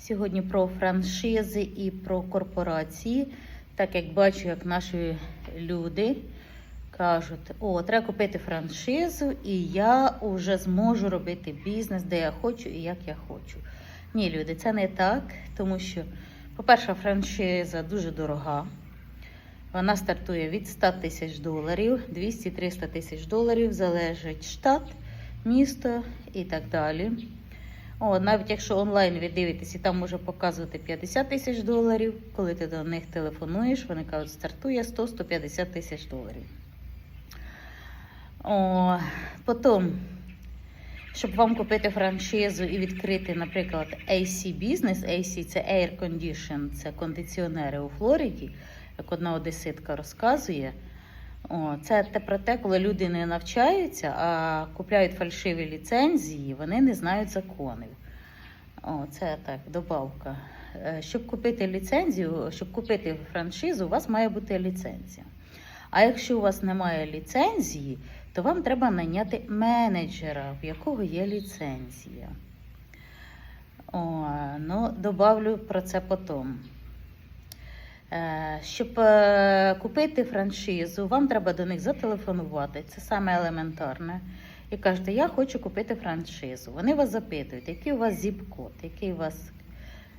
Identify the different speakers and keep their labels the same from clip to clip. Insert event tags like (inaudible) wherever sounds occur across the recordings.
Speaker 1: Сьогодні про франшизи і про корпорації. Так як бачу, як наші люди кажуть, о, треба купити франшизу, і я вже зможу робити бізнес, де я хочу і як я хочу. Ні, люди, це не так, тому що, по-перше, франшиза дуже дорога. Вона стартує від 100 тисяч доларів, 200-300 тисяч доларів, залежить штат, місто і так далі. О, навіть якщо онлайн ви дивитесь, і там може показувати 50 тисяч доларів, коли ти до них телефонуєш, вони кажуть, стартує 100-150 тисяч доларів. О, потім, щоб вам купити франшизу і відкрити, наприклад, AC бізнес, AC це Air Condition, це кондиціонери у Флориді, як одна одеситка розказує. О, це те про те, коли люди не навчаються, а купляють фальшиві ліцензії, вони не знають законів. О, це так, добавка. Е, Щоб купити ліцензію, щоб купити франшизу, у вас має бути ліцензія. А якщо у вас немає ліцензії, то вам треба найняти менеджера, в якого є ліцензія. О, ну, добавлю про це потім. Е, Щоб е, купити франшизу, вам треба до них зателефонувати. Це саме елементарне. І кажете, я хочу купити франшизу. Вони вас запитують, який у вас зіп-код, який у вас,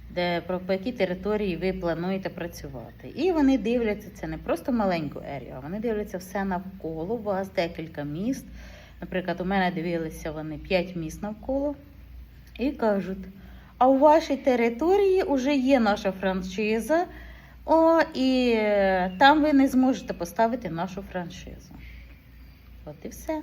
Speaker 1: де, про, по якій території ви плануєте працювати. І вони дивляться це не просто маленьку ерію, а вони дивляться все навколо у вас, декілька міст. Наприклад, у мене дивилися вони 5 міст навколо і кажуть: а у вашій території вже є наша франшиза. О, і е, там ви не зможете поставити нашу франшизу. От і все.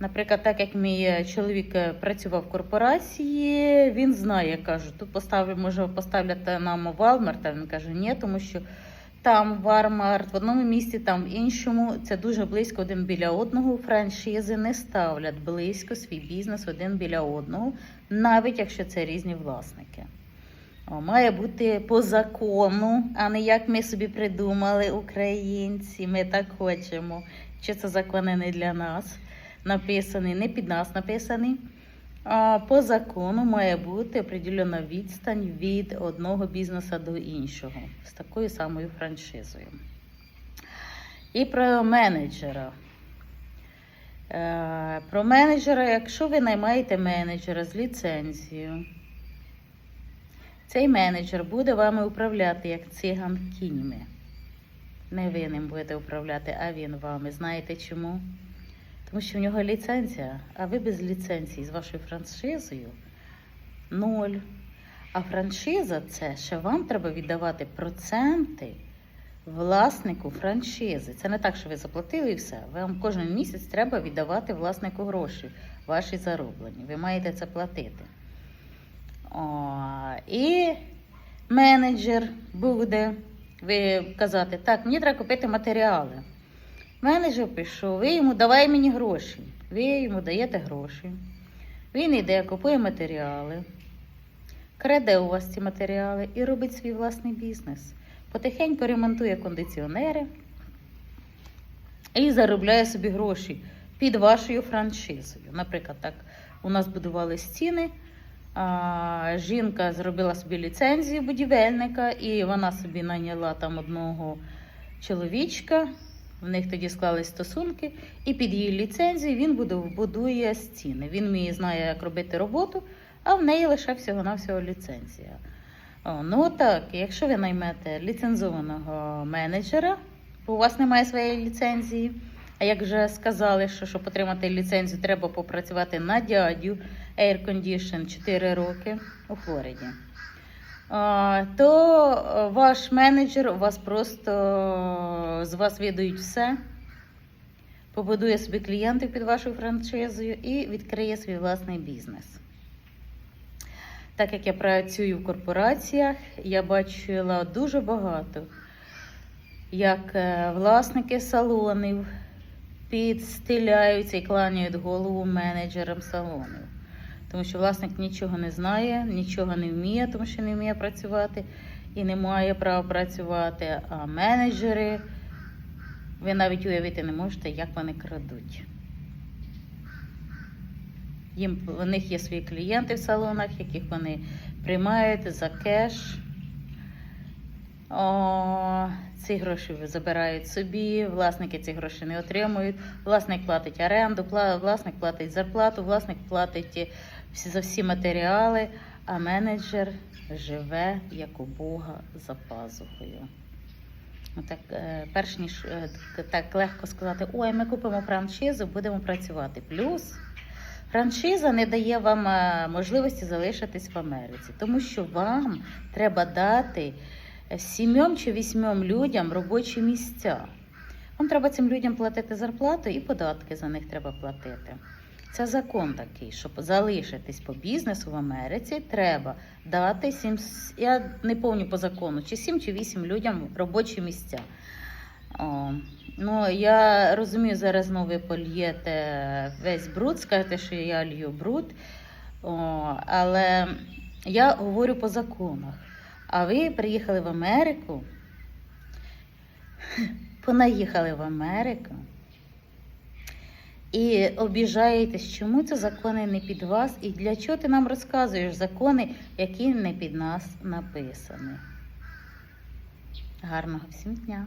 Speaker 1: Наприклад, так як мій е, чоловік е, працював в корпорації, він знає, кажу, тут поставлю, може поставляти нам Walmart, а він каже, ні, тому що там Walmart в одному місці, там в іншому, це дуже близько один біля одного. Франшизи не ставлять близько свій бізнес один біля одного, навіть якщо це різні власники. Має бути по закону, а не як ми собі придумали, українці. Ми так хочемо. Що це закони не для нас написані, не під нас написані. А по закону має бути определена відстань від одного бізнесу до іншого з такою самою франшизою. І про менеджера. Е, Про менеджера, якщо ви наймаєте менеджера з ліцензією, цей менеджер буде вами управляти як циган кіньми. Не ви ним будете управляти, а він вами. Знаєте чому? Тому що в нього ліцензія, а ви без ліцензії з вашою франшизою ноль. А франшиза це ще вам треба віддавати проценти власнику франшизи. Це не так, що ви заплатили і все. Вам кожен місяць треба віддавати власнику гроші, ваші зароблені. Ви маєте це платити. О, і менеджер буде казати, так, мені треба купити матеріали. Менеджер пішов, ви йому давай мені гроші. Ви йому даєте гроші. Він йде, купує матеріали, краде у вас ці матеріали і робить свій власний бізнес. Потихеньку ремонтує кондиціонери і заробляє собі гроші під вашою франшизою. Наприклад, так, у нас будували стіни. Жінка зробила собі ліцензію будівельника, і вона собі найняла там одного чоловічка. В них тоді склались стосунки, і під її ліцензію він будує стіни. Він вміє знає, як робити роботу, а в неї лише всього-навсього ліцензія. О, ну так, якщо ви наймете ліцензованого менеджера, бо у вас немає своєї ліцензії. Як вже сказали, що щоб отримати ліцензію, треба попрацювати на дядю Air Condition 4 роки у Флориді. То е, ваш менеджер у вас просто з вас віддають все, побудує собі клієнтів під вашою франшизою і відкриє свій власний бізнес. Так як я працюю в корпораціях, я бачила дуже багато, як е, власники салонів підстиляються і кланяють голову менеджерам салонів. Тому що власник нічого не знає, нічого не вміє, тому що не вміє працювати і не має права працювати. А менеджери, ви навіть уявити не можете, як вони крадуть. Їм у них є свої клієнти в салонах, яких вони приймають за кеш. О, ці гроші забирають собі, власники ці гроші не отримують. Власник платить оренду, власник платить зарплату, власник платить за всі матеріали, а менеджер живе як у Бога за пазухою. Так, е, перш ніж е, так- легко сказати, ой, ми купимо франшизу, будемо працювати. Плюс франшиза не дає вам е, можливості залишитись в Америці, тому що вам треба дати сімьом чи вісьмом людям робочі місця. Вам треба цим людям платити зарплату і податки за них треба платити. Це закон такий, щоб залишитись по бізнесу в Америці, треба дати сім, я не пам'ятаю по закону, чи сім чи вісім людям робочі місця. О, ну, я розумію, зараз ну, ви польєте весь бруд, скажете, що я лью бруд, о, але я говорю по законах. А ви приїхали в Америку, (laughs) понаїхали в Америку і обіжаєтесь, чому ці закони не під вас, і для чого ти нам розказуєш закони, які не під нас написані. Гарного всім дня!